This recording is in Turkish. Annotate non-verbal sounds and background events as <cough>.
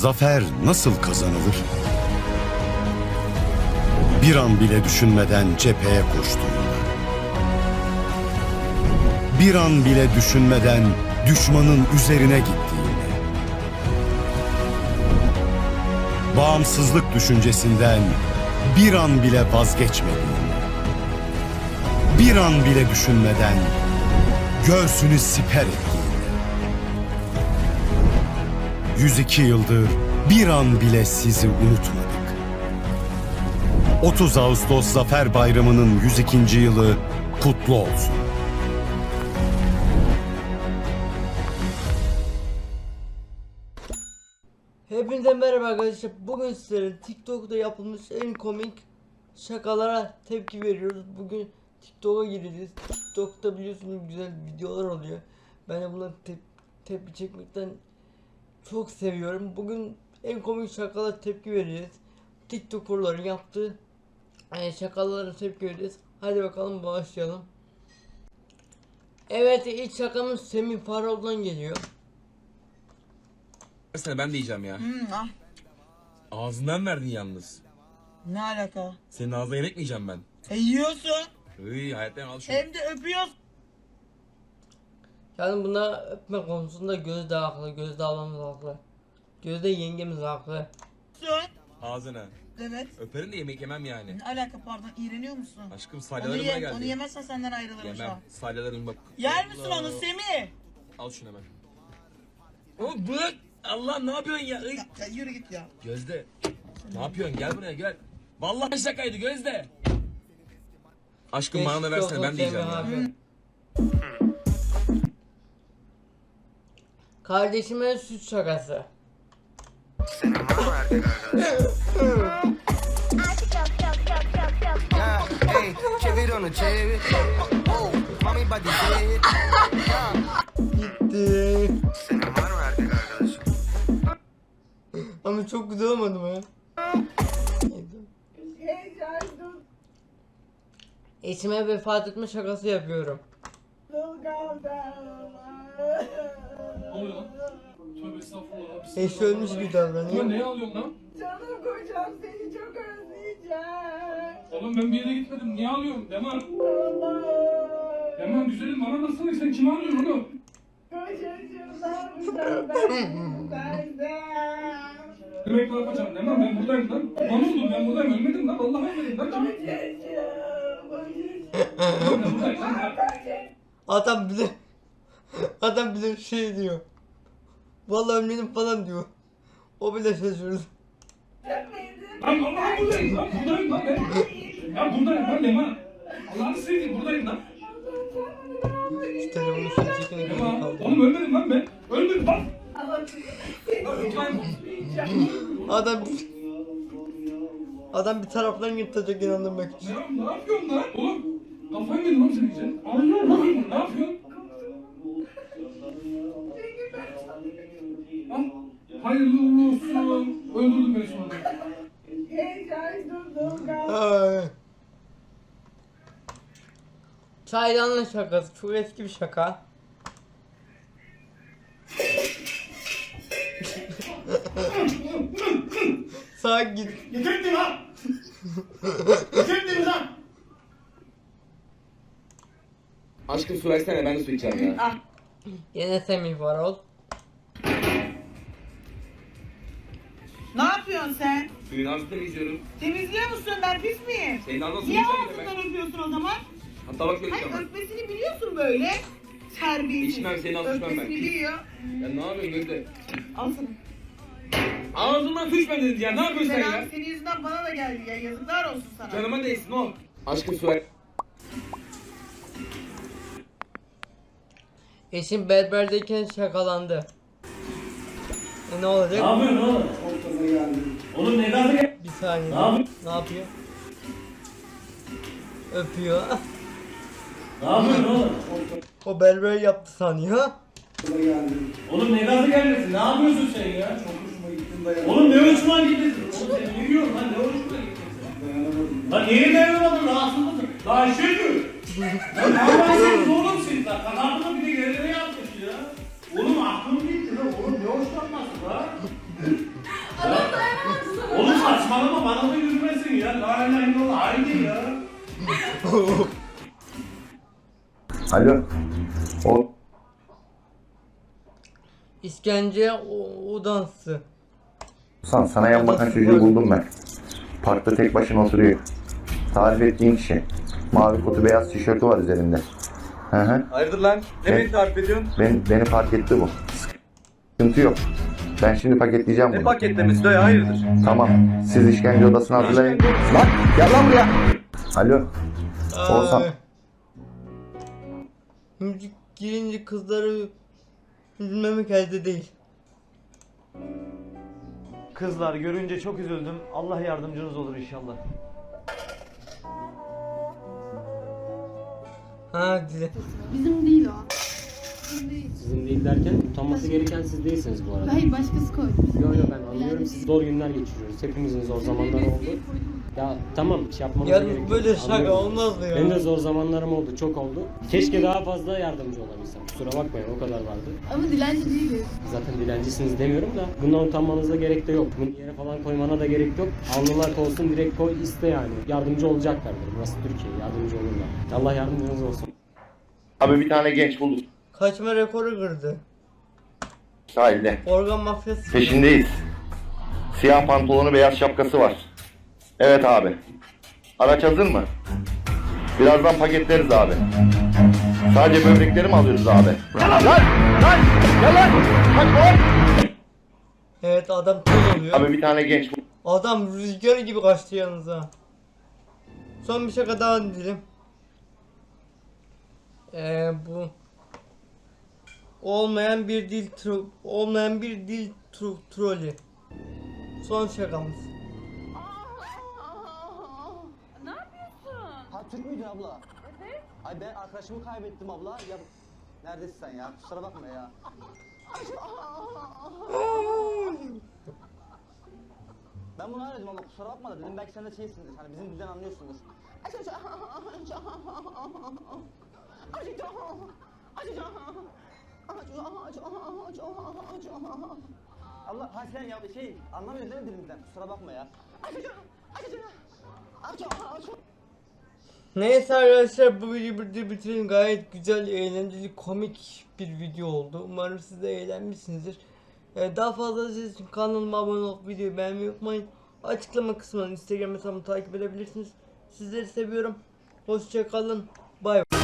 Zafer nasıl kazanılır? Bir an bile düşünmeden cepheye koştuğunda. Bir an bile düşünmeden düşmanın üzerine gittiğinde. Bağımsızlık düşüncesinden bir an bile vazgeçmediğinde. Bir an bile düşünmeden göğsünü siper ettiğinde. 102 yıldır bir an bile sizi unutmadık. 30 Ağustos Zafer Bayramı'nın 102. yılı kutlu olsun. Hepinize merhaba arkadaşlar. Bugün sizlere TikTok'ta yapılmış en komik şakalara tepki veriyoruz. Bugün TikTok'a gireceğiz. TikTok'ta biliyorsunuz güzel videolar oluyor. Ben de buna tep- tepki çekmekten çok seviyorum. Bugün en komik şakalara tepki vereceğiz. TikToker'ların yaptığı e, şakalara tepki vereceğiz. Hadi bakalım başlayalım. Evet ilk şakamız Semih Farol'dan geliyor. Versene ben de yiyeceğim ya. Hmm, ah, Ağzından verdin yalnız. ne alaka? Senin ağzına yemek mi yiyeceğim ben? E yiyorsun. Iy hayattan al şunu. Hem de öpüyorsun. Yani buna öpme konusunda Gözde haklı, Gözde ablamız haklı. Gözde yengemiz haklı. Ağzına. Evet. Öperim de yemek yemem yani. Ne alaka pardon iğreniyor musun? Aşkım Onu, salyalarım ye, bana geldi. onu yemezsen senden ayrılırım şu an. Yemem. Salyalarım bak. Yer misin Allah. onu Semih? Al şunu hemen. Oğlum bırak. Allah ne yapıyorsun ya? Iy. Ya, yürü git ya. Gözde. Ne yapıyorsun? Gel buraya gel. Vallahi şakaydı Gözde. Aşkım bana da versene ben Semih ya. abi. Kardeşime süt şakası. Yeah, hey, çevir onu çevir. Oh, mami body dead. Gitti. Senin var mı erkek arkadaşın? Ama çok güzel olmadı mı? Eşime vefat etme şakası yapıyorum. Ne oluyor lan? Tövbe estağfurullah. Bismillah. Eşi ölmüş gibi Ulan davranıyor. neye alıyorsun lan? Canım kocam seni çok özleyeceğim. Oğlum ben bir yere gitmedim. Niye alıyorsun? Deman. Allah. Deman güzelim bana nasıl sen kimi alıyorsun oğlum? Kocacığım ne yapacağım ben senden? Demek ne yapacağım? Deman ben buradayım lan. Lan oğlum ben buradayım. Ölmedim lan. Vallahi ölmedim lan. Kimi? Kocacığım, kocacığım. Oğlum ben buradayım lan. ya. Adam bile <laughs> adam bile şey diyor. Vallahi ölmedim falan diyor. O bile şaşırdı. Lan vallahi buradayım lan. Buradayım lan ben. Ya buradayım lan Deman. Allah'ını seveyim buradayım lan. Şu telefonu Deman. kaldı. Oğlum ölmedim lan ben. Ölmedim lan. Adam Adam bir taraftan yırtacak inandırmak için. Ya ne yapıyorsun lan? Oğlum kafayı yedin oğlum sen. Bakayım ne yapıyorsun? Hayırlı uğurlu olsun. Öldürdün beni sonra. Heyecan kaldım. Ay. Çaydanlık şakası. Çok eski bir şaka. Sakin git. Yeterli lan! Yeterli lan! Aşkım su versene ben de su içeceğim ya. Yine Semih Varol. Ne yapıyorsun sen? Suyun ağzını mı içiyorum? Temizliyor musun? Ben pis miyim? Senin ağzına Niye ağzından öpüyorsun o zaman? Hatta bak şöyle Hayır içeceğim. öpmesini biliyorsun böyle. Terbiyesiz. İçmem, senin ağzını içmem ben. Öpmesini biliyor. Ya ne yapıyorsun Gözde? Al sana. Ağzından su içmem dedin ya. Ne yapıyorsun sen Selam ya? senin yüzünden bana da geldi ya. Yazıklar olsun sana. Canıma değsin o. Aşkım su ver. Eşim berberdeyken şakalandı. Ne olacak? Ne yapıyorsun oğlum? Oğlum ne gazı gel? Bir saniye. Ne yapıyorsun? Ne yapıyor? Öpüyor. Ne yapıyorsun oğlum? O berber yaptı sanıyor. Oğlum ne gazı gelmesin? Ne yapıyorsun sen ya? Oğlum ne hoşuma gidiyorsun? Oğlum sen ne diyorsun lan? Ne hoşuma gidiyorsun? Lan niye dayanamadın? Rahatsız mısın? Lan şükür! Lan ne yaparsınız oğlum siz lan? Kanatını saçmalama bana da yürümesin ya. La ilahe illallah aynı ya. <laughs> Alo. O İskence o, o dansı. San sana yan bakan çocuğu buldum ben. Parkta tek başına oturuyor. Tarif ettiğin kişi. Mavi kotu beyaz tişörtü var üzerinde. Hı hı. Hayırdır lan? Ne Ben- beni tarif ediyorsun? Ben, beni fark etti bu. Sıkıntı yok. Ben şimdi paketleyeceğim Ne bunu. paketlemesi dayı hayırdır? Tamam. Siz işkence odasına hazırlayın. Lan gel lan buraya. Alo. Oğuzhan. Ay. Müzik girince kızları üzülmemek elde değil. Kızlar görünce çok üzüldüm. Allah yardımcınız olur inşallah. Ha güzel. Bizim değil o. Sizin değil derken utanması gereken siz değilsiniz bu arada. Hayır başkası koydu. Yo yo ben anlıyorum siz zor günler geçiriyoruz. Hepimizin zor zamanları oldu. Ya tamam şey yapmanıza gerek yok. böyle şaka Anlıyorum. olmazdı ya. Benim de zor zamanlarım oldu, çok oldu. Keşke daha fazla yardımcı olabilsem. Kusura bakmayın o kadar vardı. Ama dilenci değiliz. Zaten dilencisiniz demiyorum da bundan utanmanıza gerek de yok. Bunu yere falan koymana da gerek yok. Alnılar olsun direkt koy iste yani. Yardımcı olacaklardır. Burası Türkiye yardımcı olurlar. Allah yardımcınız olsun. Abi bir tane genç bulduk. Kaçma rekoru kırdı. Sahilde. Organ mafyası. Peşindeyiz. Siyah pantolonu beyaz şapkası var. Evet abi. Araç hazır mı? Birazdan paketleriz abi. Sadece böbrekleri mi alıyoruz abi? Lan! Lan! Gel lan! Kaç! Evet adam toz oluyor. Abi bir tane genç. Adam rüzgar gibi kaçtı yalnız ha. Son bir şaka daha diyelim. Ee, bu olmayan bir dil tro olmayan bir dil tro trolü. Son şakamız. Ne yapıyorsun? Ha Türk müydün abla? Evet. Ay ben arkadaşımı kaybettim abla. Ya neredesin sen ya? Kusura bakma ya. ben bunu aradım ama kusura bakma da dedim belki sen de şeysindir. Hani bizim dilden anlıyorsundur. Allah ha sen ya şey anlamıyorsun değil mi dilimizden? Kusura bakma ya. Neyse arkadaşlar bu videoyu burada bitirelim. Gayet güzel, eğlenceli, komik bir video oldu. Umarım siz de eğlenmişsinizdir. Ee, daha fazla siz için kanalıma abone olup videoyu beğenmeyi unutmayın. Açıklama kısmından Instagram hesabımı takip edebilirsiniz. Sizleri seviyorum. Hoşçakalın. Bay bay.